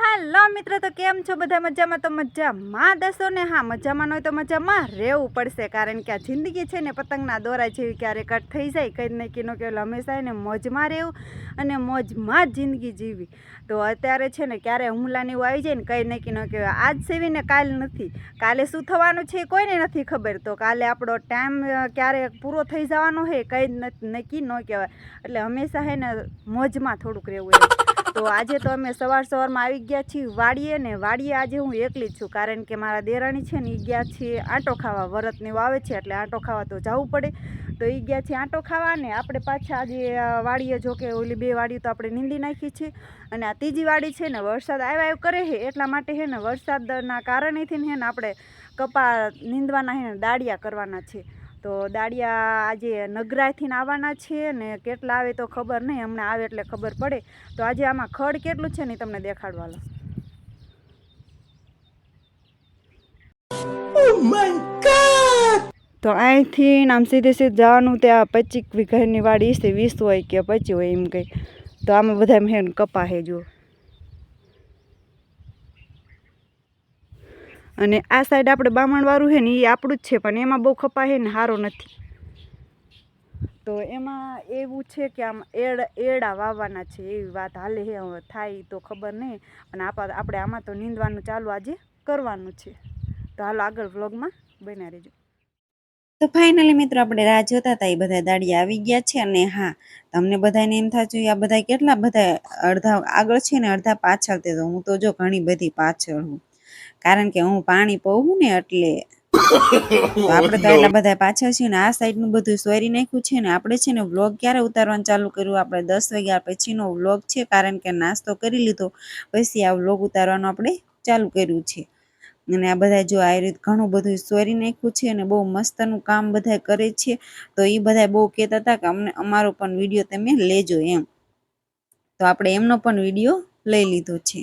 હાલો મિત્રો, તો કેમ છો? બધા મજામાં? તો મજામાં દસો ને? હા, મજામાં ન હોય તો મજામાં રહેવું પડશે, કારણ કે આ જિંદગી છે ને, પતંગના દોરા જેવી ક્યારે કટ થઈ જાય, કંઈ નહીં કંઈ નો કે હંમેશા એને મોજમાં રહેવું અને મોજમાં જ જિંદગી જીવી તો અત્યારે છે ને, ક્યારે હુમલાની એવું આવી જાય ને, કંઈ નહીં કંઈ ન કહેવાય આજ સેવીને કાલ નથી. કાલે શું થવાનું છે કોઈને નથી ખબર. તો કાલે આપણો ટાઈમ ક્યારે પૂરો થઈ જવાનો છે કંઈ નક્કી ન કહેવાય. એટલે હંમેશા હે ને, મોજમાં થોડુંક રહેવું તો આજે તો અમે સવાર સવારમાં આવી ગયા છીએ વાડીએ ને વાડીએ આજે હું એકલી જ છું કારણ કે મારા દેરાણી છે ને એ ગયા છે આંટો ખાવા, વરતને વાવે છે એટલે આંટો ખાવા તો જવું પડે. તો એ ગયા છે આંટો ખાવા ને આપણે પાછા આજે વાડીએ જો કે ઓલી બે વાડી તો આપણે નીંદી નાખી છે અને આ ત્રીજી વાડી છે ને વરસાદ આવ્યા આવ્યો કરે છે એટલા માટે છે ને વરસાદના કારણેથી ને આપણે કપા નીંદવાના છે ને દાળિયા કરવાના છે. તો દાળિયા આજે નગરાથી આવવાના છે ને કેટલા આવે તો ખબર નહીં હમણાં આવે એટલે ખબર પડે. તો આજે આમાં ખડ કેટલું છે ને તમને દેખાડવાલો તો અહીંથી આમ સીધે સીધે જવાનું ત્યાં પચીસ વીઘાની વાડી છે વીસ હોય કે પચીસ હોય એમ કંઈ. તો આમાં બધા ને કપા હે જુઓ. અને આ સાઈડ આપણે બામણવાળું છે ને એ આપણું જ છે, પણ એમાં બહુ ખપા છે ને સારો નથી. તો એમાં એવું છે કે આમ એડ, એડા વાવવાના છે એવી વાત હાલે હે હવે થાય તો ખબર નહીં, અને આપા, આપણે આમાં તો નીંદવાનું ચાલુ આજે કરવાનું છે. તો હાલો આગળ વ્લોગમાં બન્યા રહેજો. તો ફાઇનલી મિત્રો આપણે રાહ જોતા હતા એ બધા દાડિયા આવી ગયા છે, અને હા, તમને બધાને એમ થતું હોય આ બધા કેટલા બધા અડધા આગળ છે ને, અડધા પાછળ તે તો હું તો જો ઘણી બધી પાછળ હું. કારણ કે હું પાણી પવું ને એટલે આપણે તો એટલા બધા પાછળ છીએ ને આ સાઈડનું બધું સોરી નાખ્યું છે ને આપણે છે ને વ્લોગ ક્યારે ઉતારવાનું ચાલુ કર્યું? આપણે દસ વાગ્યા પછીનો વ્લોગ છે કારણ કે નાસ્તો કરી લીધો. પછી આ વ્લોગ ઉતારવાનું આપણે ચાલુ કર્યું છે. અને આ બધા જો આ રીત ઘણું બધું સોરી નાખ્યું છે અને બહુ મસ્તનું કામ બધા કરે છે તો એ બધા બહુ કહેતા હતા કે અમને અમારો પણ વીડિયો તમે લેજો એમ. તો આપણે એમનો પણ વીડિયો લઈ લીધો છે.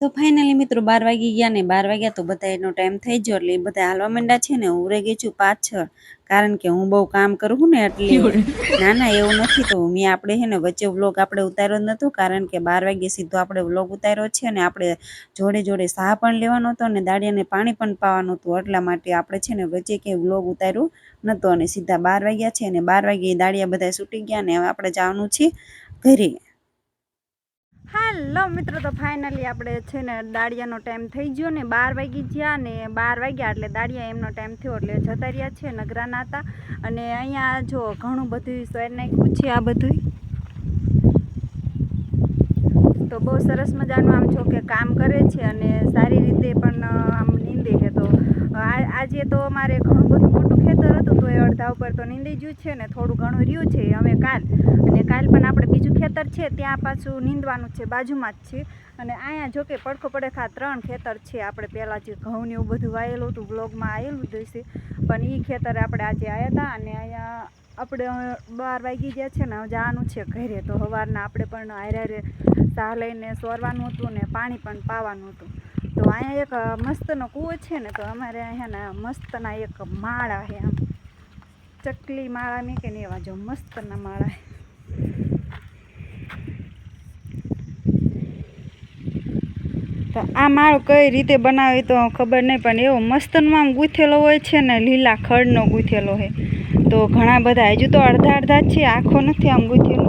તો ફાઇનલી મિત્રો બાર વાગી ગયા ને બાર વાગ્યા તો બધા એનો ટાઈમ થઈ ગયો એટલે એ બધા હાલવા માંડ્યા છે ને હું રહી ગઈ છું પાછળ. કારણ કે હું બહુ કામ કરું ને એટલે ના? ના એવું નથી તો મેં આપણે છે ને વચ્ચે વ્લોગ આપણે ઉતાર્યો જ નહોતો કારણ કે બાર વાગ્યે સીધો આપણે વ્લોગ ઉતાર્યો છે અને આપણે જોડે જોડે સાહ પણ લેવાનો હતો અને દાડિયાને પાણી પણ પાવાનું હતું એટલા માટે આપણે છે ને વચ્ચે ક્યાંય વ્લોગ ઉતાર્યો નહોતો અને સીધા બાર વાગ્યા છે અને બાર વાગ્યે દાડિયા બધા છૂટી ગયા ને હવે આપણે જવાનું છે ઘરે. હાલો મિત્રો, તો ફાઇનલી આપણે છે ને દાળિયાનો ટાઈમ થઈ ગયો ને બાર વાગી ગયા ને બાર વાગ્યા એટલે દાળિયા એમનો ટાઈમ થયો એટલે જતા રહ્યા છે નગરાના હતા. અને અહીંયા જો ઘણું બધું સોયર નાખ્યું છે આ બધું તો બહુ સરસ મજાનું આમ જો કે કામ કરે છે અને સારી રીતે પણ આમ નીંદે છે. તો આજે તો અમારે ઘણું બધું ખેતર હતું, તો એ અડધા ઉપર તો નીંદી ગયું છે ને થોડું ઘણું રહ્યું છે હવે કાલ. અને કાલ પણ આપણે બીજું ખેતર છે, ત્યાં પાછું નીંદવાનું છે, બાજુમાં જ છે. અને અહીંયા જો કે પડખો પડખા ત્રણ ખેતર છે, આપણે પહેલાં જે ઘઉં ને એવું બધું વાયેલું હતું બ્લોગમાં આવેલું જ હશે. પણ એ ખેતર આપણે આજે આવ્યા હતા અને અહીંયા આપણે બાર વાગી ગયા છે ને જવાનું છે ઘરે. તો સવારના આપણે પણ હારે હારે સાહ લઈને સોરવાનું હતું ને, પાણી પણ પાવાનું હતું. તો અહીંયા એક મસ્તનો કૂવો છે ને, તો અમારે અહીંયા મસ્તના એક માળા છે આમ. ચકલી માળા મેં કે ને એવા જો મસ્તના માળા. તો આ માળો કઈ રીતે બનાવી તો ખબર નહીં, પણ એવો મસ્તનો આમ ગૂંથેલો હોય છે ને, લીલા ખડનો ગૂંથેલો છે. તો ઘણા બધા, હજુ તો અડધા અડધા જ છે, આખો નથી આમ ગૂંથેલો.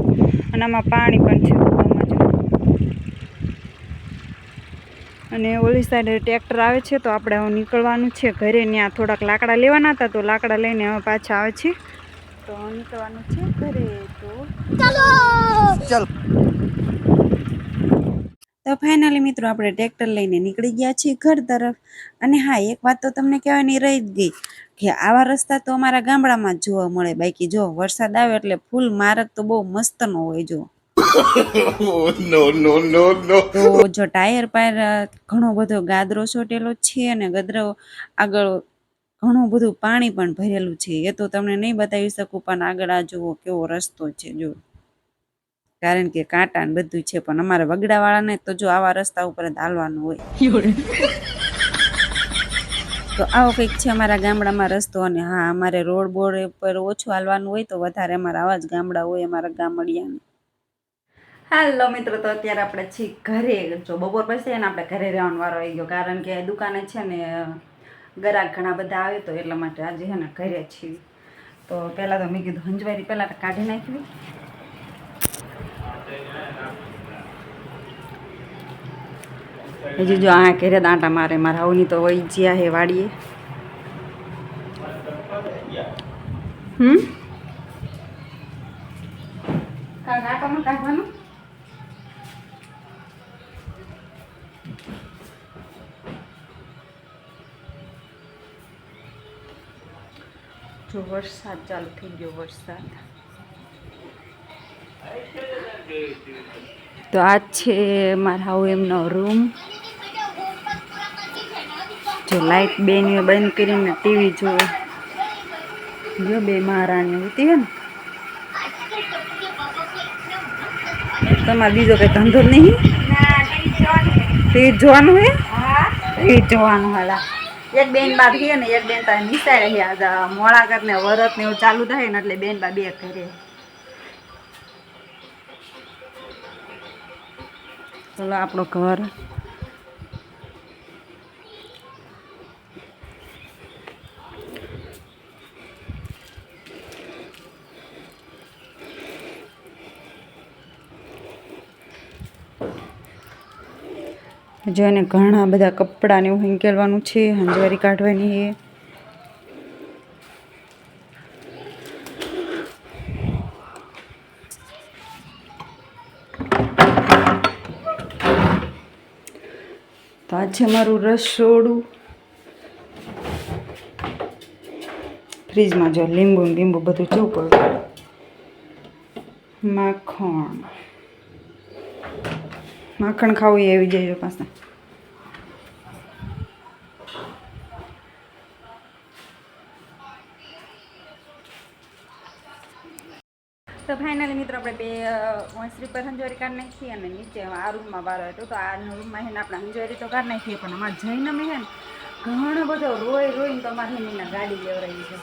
અને આમાં પાણી પણ છે કૂવામાં જો અને ઓલી સાઈડ ટ્રેક્ટર આવે છે તો આપણે હવે નીકળવાનું છે ઘરે. ત્યાં થોડાક લાકડા લેવાના હતા તો લાકડા લઈને હવે પાછા આવે છે. તો નીકળવાનું છે ઘરે તો. તો ફાઇનલી મિત્રો આપણે ટ્રેક્ટર લઈને નીકળી ગયા છીએ ઘર તરફ. અને હા એક વાત તો તમને કહેવાની રહી જ ગઈ કે આવા રસ્તા તો અમારા ગામડામાં જ જોવા મળે. બાકી જો વરસાદ આવે એટલે ફૂલ મારક તો બહુ મસ્તનો હોય જો. તો જો ટાયર પર ઘણો બધો ગાદરો ચોટેલો છે અને ગદરો આગળ ઘણું બધું પાણી પણ ભરેલું છે. એ તો તમને નહીં બતાવી શકું પણ આગળ આ જુઓ કેવો રસ્તો છે જો. કારણ કે કાંટા ને બધું છે પણ અમારા વગડાવાળાને તો જો આવા રસ્તા ઉપર જ હાલવાનું હોય. તો આવો કંઈક છે અમારા ગામડામાં રસ્તો અને હા અમારે રોડ બોર્ડ ઉપર ઓછું હાલવાનું હોય તો વધારે અમારા આવા જ ગામડા હોય અમારા ગામડિયાને. હાલો મિત્રો, તો અત્યારે આપણે છીએ ઘરે. જો બપોર પછી એને આપણે ઘરે રહેવાનો વારો આવી ગયો, કારણ કે દુકાને છે ને ગરાક ઘણા બધા આવે તો એટલા માટે આજે છે ને ઘરે છીએ. તો પહેલાં તો મેં કીધું હંજવારી પહેલાં તો કાઢી નાખવી. હજી જો આ ઘેરે દાંટા મારે, મારા આવની તો વહી જ્યાં હે વાડીએ. હમ? કાઢવાનું? જો વરસાદ ચાલુ થઈ ગયો વરસાદ. તો આ છે મારા એમનો રૂમ. જો લાઈટ બેન બંધ કરીને ટીવી જોવે. જો બે મહારાણી હોતી હોય ને. તમારે બીજો કઈ ધંધો નહીં? ટીવી જોવાનું હે? ટીવી જોવાનું હાલા એક બેન બા છે ને એક બેન તારે નિસાય રહ્યા મોડા ને વરત ને એવું ચાલુ થાય ને એટલે બેન બા બે ઘરે. ચલો આપણો ઘર જો એને ઘણા બધા કપડાને એવું હિંકેલવાનું છે, હંજવારી કાઢવાની છે. તો આ છે મારું રસોડું ફ્રીજમાં જો લીંબુ લીંબુ બધું જવું માખણ. માખણ ખાવું એ આવી જાય પાસે તો ફાઇનલી મિત્રો આપણે બે વંશરી પર હંજોરી કાઢ નાખીએ અને નીચે આ રૂમમાં વારો હતો. તો આ રૂમમાં હેને આપણે હંજોરી તો કાઢ નાખીએ, પણ અમારે જઈને મેં ઘણો બધો રોઈ રોઈને તો અમારે એની ગાડી લેવડાવી છે.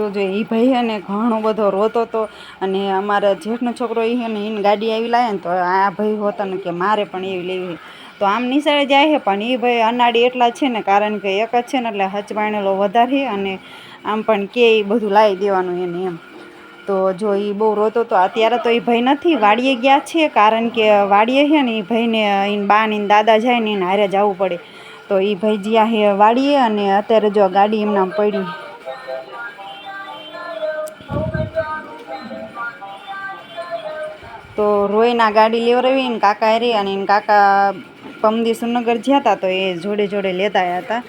તો જો એ ભાઈ ને ઘણો બધો રોતો હતો અને અમારા જેઠનો છોકરો એ ને એને ગાડી આવી લાવે ને તો આ ભાઈ હોતા ને કે મારે પણ એવી લેવી તો આમ નિશાળે જાય છે પણ એ ભાઈ અનાડી એટલા છે ને કારણ કે એક જ છે ને એટલે હચવાણેલો વધારે અને આમ પણ કે એ બધું લાવી દેવાનું એને એમ. તો જો એ બહુ રોતો તો અત્યારે તો એ ભાઈ નથી, વાડીએ ગયા છે કારણ કે વાડીએ છે ને એ ભાઈને એને બા ને દાદા જાય ને એને હારે જવું પડે. તો એ ભાઈ જ્યાં છે વાડીએ અને અત્યારે જો ગાડી એમના પડી. તો રોયના ગાડી લેવરાવી ને કાકા હારે અને એને કાકા પમદી સુનગર જ્યાં હતા તો એ જોડે જોડે લેતા આવ્યા હતા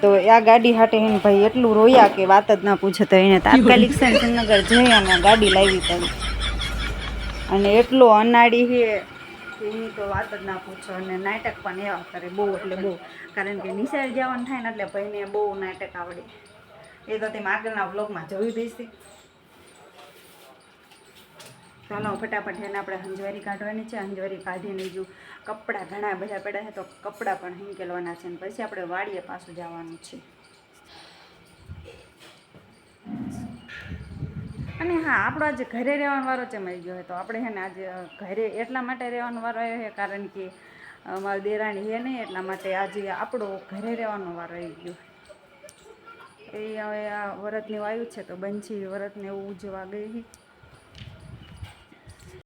તો આ ગાડી હાટે એને ભાઈ એટલું રોયા કે વાત જ ના પૂછે તો એને તાત્કાલિક છે સુનગર જઈ અને ગાડી લાવી પડી. અને એટલો અનાડી છે કે એની તો વાત જ ના પૂછો અને નાટક પણ એવા કરે બહુ એટલે બહુ. કારણ કે નિશાળ જવાનું થાય ને એટલે ભાઈને બહુ નાટક આવડે. એ તો તેમ આગળના વ્લોગમાં જોયું દઈશી ચાલો ફટાફટ એને આપણે હંજવારી કાઢવાની છે, હંજવારી કાઢીને જો કપડાં ઘણા બધા પડ્યા છે, તો કપડાં પણ હિંકેલવાના છે અને પછી આપણે વાડીએ પાછું જવાનું છે. અને હા, આપણો આજે ઘરે રહેવાનો વારો છે મળી ગયો તો આપણે છે ને આજે ઘરે એટલા માટે રહેવાનો વારો આવ્યો છે, કારણ કે અમારી દેરાણી છે નહીં એટલા માટે આજે આપણો ઘરે રહેવાનો વારો આવી ગયો. એ હવે આ વરતને આવ્યું છે, તો બંછી વ્રતને એવું ઉજવા ગઈ